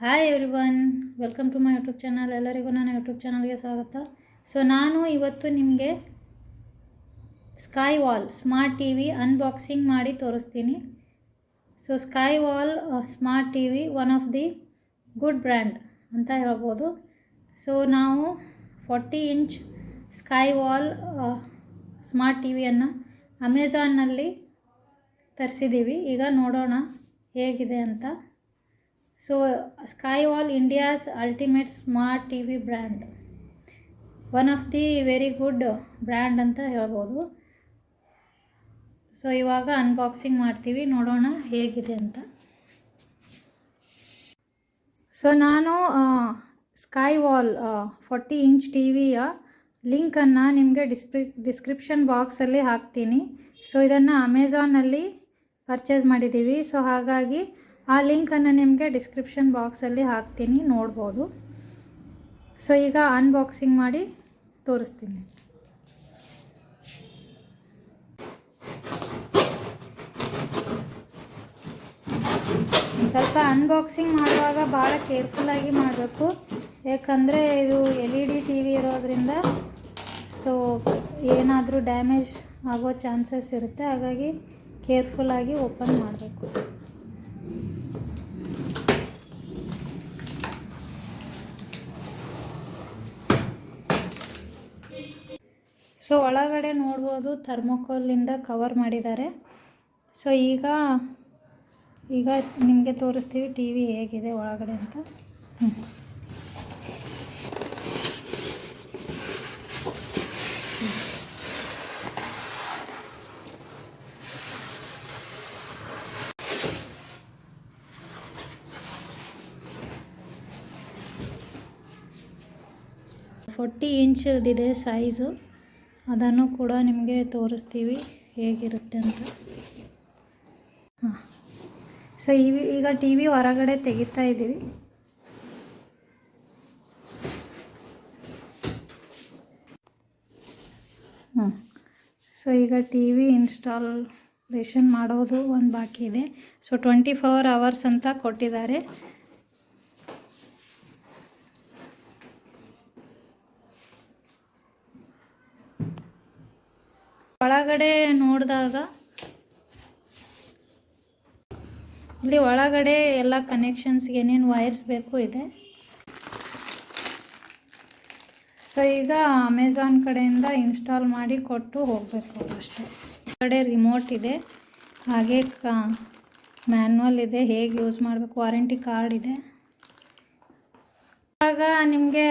Hi everyone welcome to my YouTube channel ಎಲ್ಲರಿಗೂ ನನ್ನ YouTube ಚಾನಲ್ಗೆ ಸ್ವಾಗತ. ಸೊ ನಾನು ಇವತ್ತು ನಿಮಗೆ Skywall smart T V unboxing ಮಾಡಿ ತೋರಿಸ್ತೀನಿ. So Skywall smart T V one of the good brand ಅಂತ ಹೇಳ್ಬೋದು. ಸೊ ನಾವು forty inch Skywall smart T ವಿಯನ್ನು ಅಮೆಝಾನ್ನಲ್ಲಿ ತರಿಸಿದ್ದೀವಿ. ಈಗ ನೋಡೋಣ ಹೇಗಿದೆ ಅಂತ. So wall India's ultimate smart T V brand one of the very good brand ಅಂತ ಹೇಳ್ಬೋದು. ಸೊ ಇವಾಗ ಅನ್ಬಾಕ್ಸಿಂಗ್ ಮಾಡ್ತೀವಿ. ನೋಡೋಣ ಹೇಗಿದೆ ಅಂತ. ಸೊ ನಾನು Skywall forty inch T ವಿಯ ಲಿಂಕನ್ನು ನಿಮಗೆ ಡಿಸ್ಕ್ರಿ ಡಿಸ್ಕ್ರಿಪ್ಷನ್ ಬಾಕ್ಸಲ್ಲಿ ಹಾಕ್ತೀನಿ. ಸೊ ಇದನ್ನು ಅಮೆಝಾನಲ್ಲಿ ಪರ್ಚೇಸ್ ಮಾಡಿದ್ದೀವಿ. ಸೊ ಹಾಗಾಗಿ ಆ ಲಿಂಕನ್ನು ನಿಮಗೆ ಡಿಸ್ಕ್ರಿಪ್ಷನ್ ಬಾಕ್ಸಲ್ಲಿ ಹಾಕ್ತೀನಿ, ನೋಡ್ಬೋದು. ಸೊ ಈಗ ಅನ್ಬಾಕ್ಸಿಂಗ್ ಮಾಡಿ ತೋರಿಸ್ತೀನಿ. ಸ್ವಲ್ಪ ಅನ್ಬಾಕ್ಸಿಂಗ್ ಮಾಡುವಾಗ ಭಾಳ ಕೇರ್ಫುಲ್ಲಾಗಿ ಮಾಡಬೇಕು. ಯಾಕಂದರೆ ಇದು L E D T V ಇರೋದ್ರಿಂದ ಸೊ ಏನಾದರೂ ಡ್ಯಾಮೇಜ್ ಆಗೋ ಚಾನ್ಸಸ್ ಇರುತ್ತೆ. ಹಾಗಾಗಿ ಕೇರ್ಫುಲ್ಲಾಗಿ ಓಪನ್ ಮಾಡಬೇಕು. ಸೊ ಒಳಗಡೆ ನೋಡ್ಬೋದು ಥರ್ಮೋಕೋಲಿಂದ ಕವರ್ ಮಾಡಿದ್ದಾರೆ. ಸೊ ಈಗ ಈಗ ನಿಮಗೆ ತೋರಿಸ್ತೀವಿ ಟಿ ವಿ ಹೇಗಿದೆ ಒಳಗಡೆ ಅಂತ. ಫೋರ್ಟಿ ಇಂಚದಿದೆ ಸೈಜು ಅದನ್ನು ಕೂಡ ನಿಮಗೆ ತೋರಿಸ್ತೀವಿ ಹೇಗಿರುತ್ತೆ ಅಂತ. ಹಾಂ. ಸೊ ಈ ಈಗ ಟಿ ವಿ ಹೊರಗಡೆ ತೆಗಿತಾ ಇದ್ದೀವಿ. ಹ್ಞೂ ಸೊ ಈಗ ಟಿ ವಿ ಇನ್ಸ್ಟಾಲೇಷನ್ ಮಾಡೋದು ಒಂದು ಬಾಕಿ ಇದೆ. ಸೊ ಟ್ವೆಂಟಿ ಫೋರ್ ಅವರ್ಸ್ ಅಂತ ಕೊಟ್ಟಿದ್ದಾರೆ. ಒಳಗಡೆ ನೋಡಿದಾಗ ಇಲ್ಲಿ ಒಳಗಡೆ ಎಲ್ಲ ಕನೆಕ್ಷನ್ಸ್ಗೆ ಏನೇನು ವೈರ್ಸ್ ಬೇಕು ಇದೆ. ಸೊ ಈಗ ಅಮೆಝಾನ್ ಕಡೆಯಿಂದ ಇನ್ಸ್ಟಾಲ್ ಮಾಡಿ ಕೊಟ್ಟು ಹೋಗಬೇಕು ಅಷ್ಟೇ. ಕಡೆ ರಿಮೋಟ್ ಇದೆ. ಹಾಗೆ ಕ ಇದೆ. ಹೇಗೆ ಯೂಸ್ ಮಾಡಬೇಕು? ವಾರಂಟಿ ಕಾರ್ಡ್ ಇದೆ. ಇವಾಗ ನಿಮಗೆ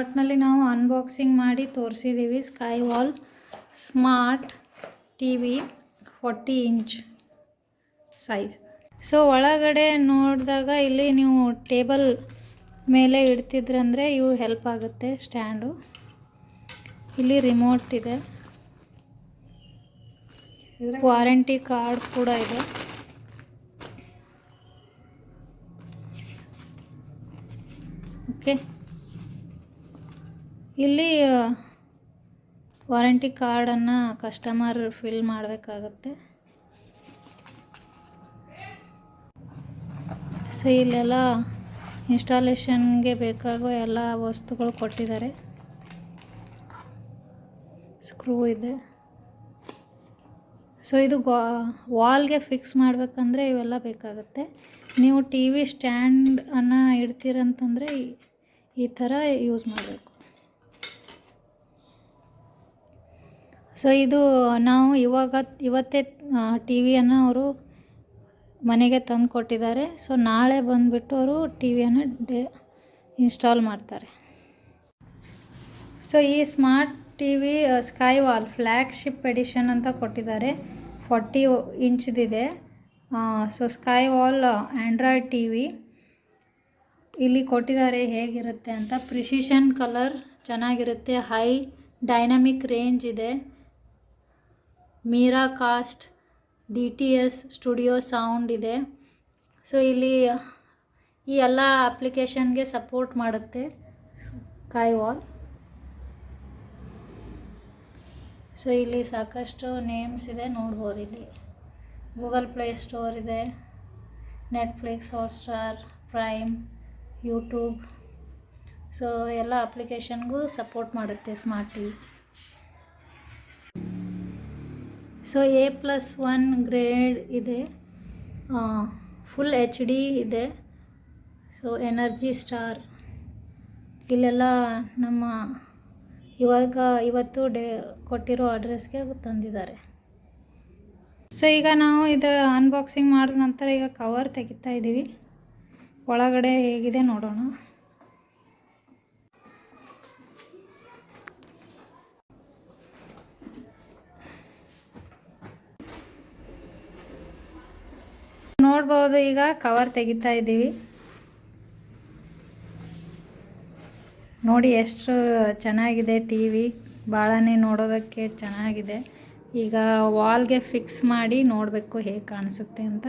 ಒಟ್ಟಿನಲ್ಲಿ ನಾವು ಅನ್ಬಾಕ್ಸಿಂಗ್ ಮಾಡಿ ತೋರಿಸಿದ್ದೀವಿ Skywall smart T V forty inch size. So ಒಳಗಡೆ ನೋಡಿದಾಗ ಇಲ್ಲಿ ನೀವು ಟೇಬಲ್ ಮೇಲೆ ಇಡ್ತಿದ್ರಂದರೆ ಇವು ಹೆಲ್ಪ್ ಆಗುತ್ತೆ ಸ್ಟ್ಯಾಂಡು. ಇಲ್ಲಿ ರಿಮೋಟ್ ಇದೆ. ವಾರಂಟಿ ಕಾರ್ಡ್ ಕೂಡ ಇದೆ. ಓಕೆ. ಇಲ್ಲಿ ವಾರಂಟಿ ಕಾರ್ಡನ್ನು ಕಸ್ಟಮರ್ ಫಿಲ್ ಮಾಡಬೇಕಾಗತ್ತೆ. ಸೊ ಇಲ್ಲೆಲ್ಲ ಇನ್ಸ್ಟಾಲೇಷನ್ಗೆ ಬೇಕಾಗೋ ಎಲ್ಲ ವಸ್ತುಗಳು ಕೊಟ್ಟಿದ್ದಾರೆ. ಸ್ಕ್ರೂ ಇದೆ. ಸೊ ಇದು ವಾಲ್ಗೆ ಫಿಕ್ಸ್ ಮಾಡಬೇಕಂದ್ರೆ ಇವೆಲ್ಲ ಬೇಕಾಗುತ್ತೆ. ನೀವು ಟಿ ವಿ ಸ್ಟ್ಯಾಂಡನ್ನು ಇಡ್ತೀರಂತಂದರೆ ಈ ಥರ ಯೂಸ್ ಮಾಡಬೇಕು. ಸೊ ಇದು ನಾವು ಇವಾಗ ಇವತ್ತೇ ಟಿ ವಿಯನ್ನು ಅವರು ಮನೆಗೆ ತಂದು ಕೊಟ್ಟಿದ್ದಾರೆ. ಸೊ ನಾಳೆ ಬಂದುಬಿಟ್ಟು ಅವರು ಟಿ ವಿಯನ್ನು ಡೆ ಇನ್ಸ್ಟಾಲ್ ಮಾಡ್ತಾರೆ. ಸೊ ಈ smart T V Skywall flagship edition ಅಂತ ಕೊಟ್ಟಿದ್ದಾರೆ. Forty ಇಂಚ್ದಿದೆ. So Skywall Android T V ಇಲ್ಲಿ ಕೊಟ್ಟಿದ್ದಾರೆ ಹೇಗಿರುತ್ತೆ ಅಂತ. ಪ್ರಿಸಿಷನ್ ಕಲರ್ ಚೆನ್ನಾಗಿರುತ್ತೆ. ಹೈ ಡೈನಮಿಕ್ ರೇಂಜ್ ಇದೆ. Miracast, D T S studio sound ಇದೆ. ಸೊ ಇಲ್ಲಿ ಈ ಎಲ್ಲ ಅಪ್ಲಿಕೇಶನ್ಗೆ ಸಪೋರ್ಟ್ ಮಾಡುತ್ತೆ ಕಾಯ್ ವಾಲ್. ಸೊ ಇಲ್ಲಿ ಸಾಕಷ್ಟು ನೇಮ್ಸ್ ಇದೆ, ನೋಡ್ಬೋದು ಇಲ್ಲಿ. ಗೂಗಲ್ ಪ್ಲೇ ಸ್ಟೋರ್ ಇದೆ, Netflix, Hotstar, Prime, YouTube. So ಎಲ್ಲ ಅಪ್ಲಿಕೇಶನ್ಗೂ ಸಪೋರ್ಟ್ ಮಾಡುತ್ತೆ smart T V. So A plus one grade ಇದೆ. ಫುಲ್ ಎಚ್ ಡಿ ಇದೆ. ಸೊ ಎನರ್ಜಿ ಸ್ಟಾರ್ ಇಲ್ಲೆಲ್ಲ ನಮ್ಮ ಇವಾಗ ಇವತ್ತು ಡೇ ಕೊಟ್ಟಿರೋ ಅಡ್ರೆಸ್ಗೆ ತಂದಿದ್ದಾರೆ. ಸೊ ಈಗ ನಾವು ಇದು ಅನ್ಬಾಕ್ಸಿಂಗ್ ಮಾಡಿದ ನಂತರ ಈಗ ಕವರ್ ತೆಗಿತಾ ಇದ್ದೀವಿ ಒಳಗಡೆ ಹೇಗಿದೆ ನೋಡೋಣ. ನೋಡ್ಬೋದು ಈಗ. ಕವರ್ ತೆಗಿತಾ ಇದ್ದೀವಿ. ನೋಡಿ ಎಷ್ಟು ಚೆನ್ನಾಗಿದೆ ಟಿ ವಿ ಭಾಳನೇ ನೋಡೋದಕ್ಕೆ ಚೆನ್ನಾಗಿದೆ. ಈಗ ವಾಲ್ಗೆ ಫಿಕ್ಸ್ ಮಾಡಿ ನೋಡಬೇಕು ಹೇಗೆ ಕಾಣಿಸುತ್ತೆ ಅಂತ.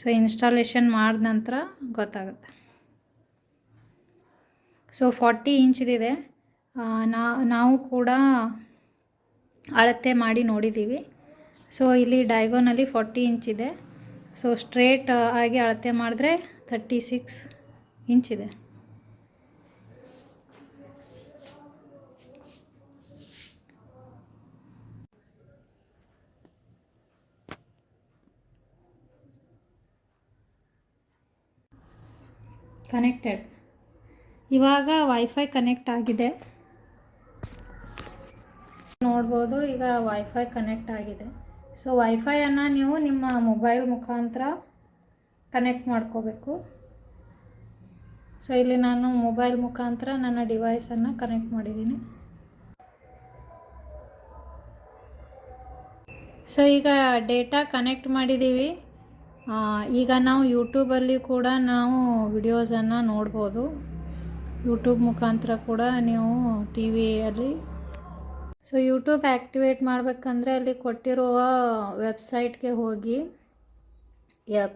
ಸೊ ಇನ್ಸ್ಟಾಲೇಷನ್ ಮಾಡಿದ ನಂತರ ಗೊತ್ತಾಗುತ್ತೆ. ಸೊ ಫಾರ್ಟಿ ಇಂಚ್ದಿದೆ ನಾವು ಕೂಡ ಅಳತೆ ಮಾಡಿ ನೋಡಿದ್ದೀವಿ. ಸೊ ಇಲ್ಲಿ ಡೈಗೋನಲ್ಲಿ ಫಾರ್ಟಿ ಇಂಚ್ ಇದೆ. ಸೊ ಸ್ಟ್ರೇಟ್ ಆಗಿ ಅಳತೆ ಮಾಡಿದ್ರೆ ತರ್ಟಿ ಸಿಕ್ಸ್ ಇಂಚ್ ಇದೆ. ಕನೆಕ್ಟೆಡ್ ಇವಾಗ ವೈಫೈ ಕನೆಕ್ಟ್ ಆಗಿದೆ. ನೋಡ್ಬೋದು, ಈಗ ವೈಫೈ ಕನೆಕ್ಟ್ ಆಗಿದೆ. ಸೊ ವೈಫೈಯನ್ನು ನೀವು ನಿಮ್ಮ ಮೊಬೈಲ್ ಮುಖಾಂತರ ಕನೆಕ್ಟ್ ಮಾಡ್ಕೋಬೇಕು. ಸೊ ಇಲ್ಲಿ ನಾನು ಮೊಬೈಲ್ ಮುಖಾಂತರ ನನ್ನ ಡಿವೈಸನ್ನು ಕನೆಕ್ಟ್ ಮಾಡಿದ್ದೀನಿ. ಸೊ ಈಗ ಡೇಟಾ ಕನೆಕ್ಟ್ ಮಾಡಿದ್ದೀವಿ. ಈಗ ನಾವು ಯೂಟ್ಯೂಬಲ್ಲಿ ಕೂಡ ನಾವು ವಿಡಿಯೋಸನ್ನು ನೋಡ್ಬೋದು. ಯೂಟ್ಯೂಬ್ ಮುಖಾಂತರ ಕೂಡ ನೀವು ಟಿ ವಿಯಲ್ಲಿ ಸೊ ಯೂಟ್ಯೂಬ್ ಆ್ಯಕ್ಟಿವೇಟ್ ಮಾಡಬೇಕಂದ್ರೆ ಅಲ್ಲಿ ಕೊಟ್ಟಿರುವ ವೆಬ್ಸೈಟ್ಗೆ ಹೋಗಿ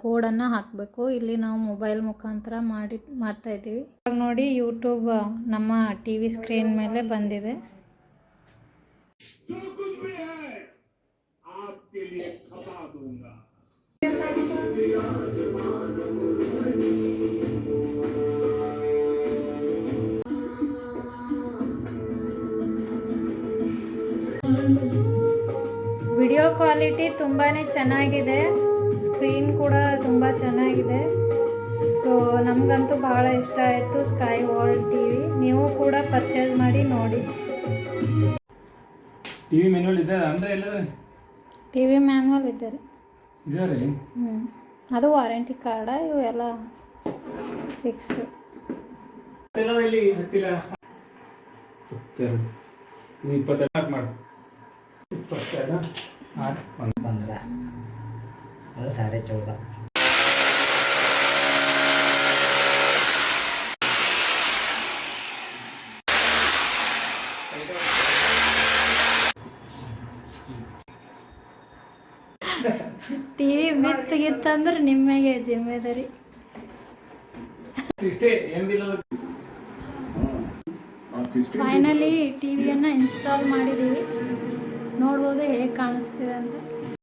ಕೋಡನ್ನು ಹಾಕಬೇಕು. ಇಲ್ಲಿ ನಾವು ಮೊಬೈಲ್ ಮುಖಾಂತರ ಮಾಡಿ ಮಾಡ್ತಾಯಿದ್ದೀವಿ ಇವಾಗ ನೋಡಿ ಯೂಟ್ಯೂಬ್ ನಮ್ಮ ಟಿ ವಿ ಸ್ಕ್ರೀನ್ ಮೇಲೆ ಬಂದಿದೆ. ಕ್ವಾಲಿಟಿ ತುಂಬಾ ಚೆನ್ನಾಗಿದೆ. ಸ್ಕ್ರೀನ್ ಕೂಡ ತುಂಬ ಚೆನ್ನಾಗಿದೆ. ಸೊ ನಮಗಂತೂ ಭಾಳ ಇಷ್ಟ ಆಯಿತು ಸ್ಕೈ ವಾಲ್ ಟಿ ವಿ ನೀವು ಕೂಡ ಪರ್ಚೇಸ್ ಮಾಡಿ ನೋಡಿ. ಟಿ ವಿ ಮ್ಯಾನ್ಯಲ್ ಇದೆ ಅಂದ್ರೆ ಎಲ್ಲದ ಟಿ ವಿ ಮ್ಯಾನ್ವಲ್ ಇದೆ ರೀ. ಇದೆ ರೀ? ಹ್ಞೂ ಅದು ವಾರಂಟಿ ಕಾರ್ಡ ಇವೆಲ್ಲ ಫಿಕ್ಸ್ ಇಲ್ಲಿ ಗೊತ್ತಿಲ್ಲ ಇಪ್ಪತ್ತೆರಡು. ಮಾಡಿ. ಇಪ್ಪತ್ತೆರಡು? ಆರು ಒಂದು पंद्रह और साढ़े चौदह ಟಿ ವಿ ಬಿತ್ತಿಗಿತ್ತಂದ್ರೆ ನಿಮಗೆ ಜಿಮ್ಮೆದಾರಿ ಇಷ್ಟೇ ಏನು ಬಿಲ್ ಫೈನಲಿ ಟಿ ವಿಯನ್ನು ಇನ್ಸ್ಟಾಲ್ ಮಾಡಿದ್ದೀವಿ ನೋಡ್ಬೋದು ಹೇಗೆ ಕಾಣಿಸ್ತಿದೆ ಅಂತ.